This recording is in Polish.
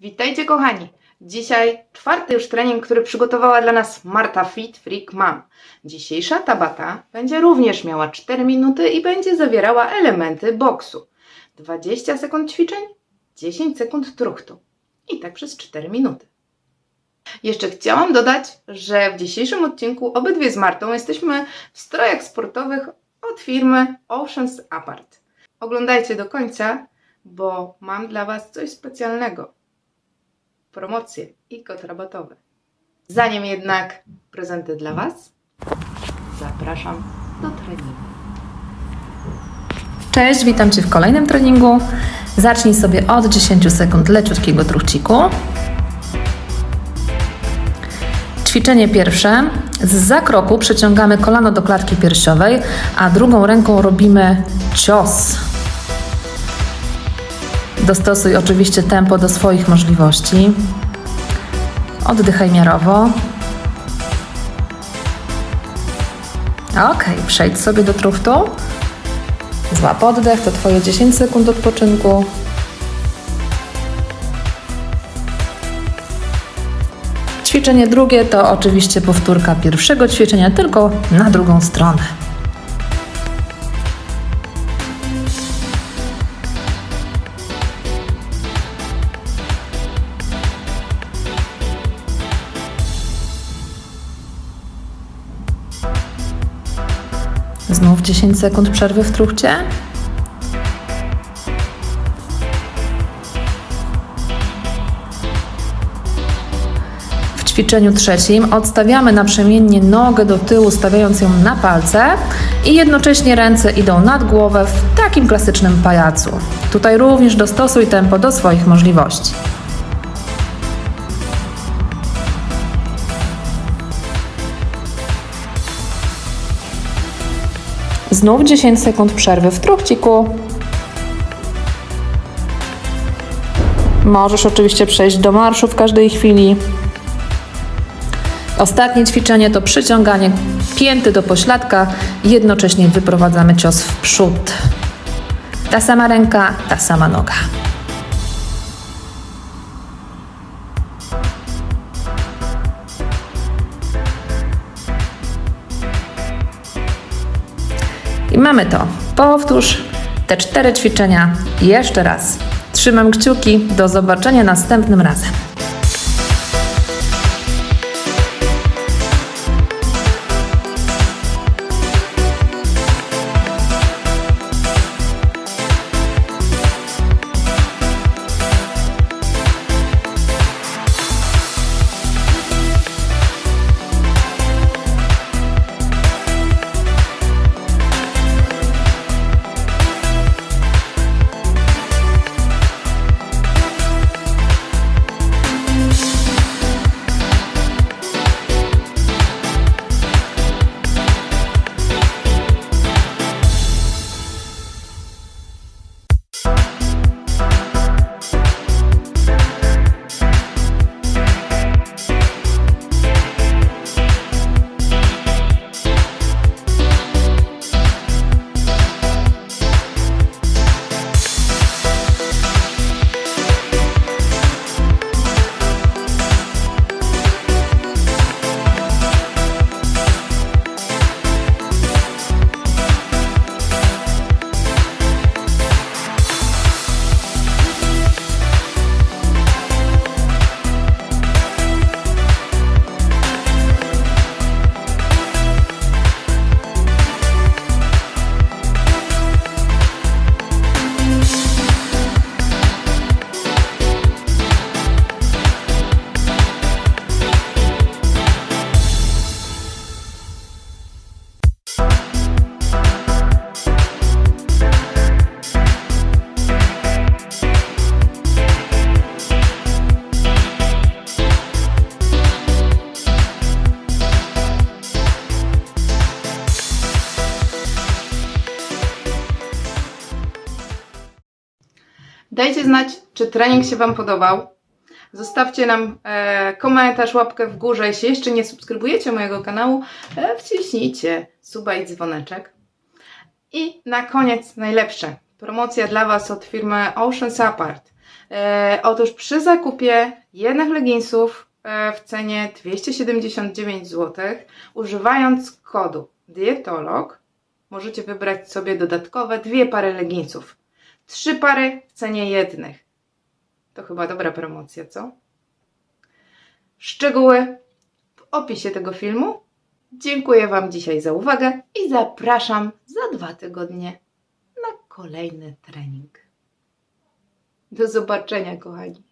Witajcie kochani! Dzisiaj czwarty już trening, który przygotowała dla nas Marta Fit Freak Mom. Dzisiejsza tabata będzie również miała 4 minuty i będzie zawierała elementy boksu. 20 sekund ćwiczeń, 10 sekund truchtu. I tak przez 4 minuty. Jeszcze chciałam dodać, że w dzisiejszym odcinku obydwie z Martą jesteśmy w strojach sportowych od firmy Oceans Apart. Oglądajcie do końca, bo mam dla Was coś specjalnego. Promocje i kod rabatowy. Zanim jednak prezenty dla Was, zapraszam do treningu. Cześć, witam Cię w kolejnym treningu. Zacznij sobie od 10 sekund leciutkiego truchciku. Ćwiczenie pierwsze. Z zakroku przeciągamy kolano do klatki piersiowej, a drugą ręką robimy cios. Dostosuj oczywiście tempo do swoich możliwości. Oddychaj miarowo. Ok, przejdź sobie do truchtu. Złap oddech, to Twoje 10 sekund odpoczynku. Ćwiczenie drugie to oczywiście powtórka pierwszego ćwiczenia, tylko na drugą stronę. Znów 10 sekund przerwy w truchcie. W ćwiczeniu trzecim odstawiamy naprzemiennie nogę do tyłu, stawiając ją na palce i jednocześnie ręce idą nad głowę w takim klasycznym pajacu. Tutaj również dostosuj tempo do swoich możliwości. Znów 10 sekund przerwy w truchciku. Możesz oczywiście przejść do marszu w każdej chwili. Ostatnie ćwiczenie to przyciąganie pięty do pośladka jednocześnie wyprowadzamy cios w przód. Ta sama ręka, ta sama noga. I mamy to. Powtórz te cztery ćwiczenia jeszcze raz. Trzymam kciuki. Do zobaczenia następnym razem. Dajcie znać, czy trening się Wam podobał. Zostawcie nam e, komentarz, łapkę w górze. Jeśli jeszcze nie subskrybujecie mojego kanału, e, wciśnijcie suba i dzwoneczek. I na koniec najlepsze. Promocja dla Was od firmy Oceans Apart. E, otóż przy zakupie jednych leginsów e, w cenie 279 zł, używając kodu dietolog, możecie wybrać sobie dodatkowe dwie pary leginsów. Trzy pary w cenie jednych. To chyba dobra promocja, co? Szczegóły w opisie tego filmu. Dziękuję Wam dzisiaj za uwagę i zapraszam za dwa tygodnie na kolejny trening. Do zobaczenia, kochani.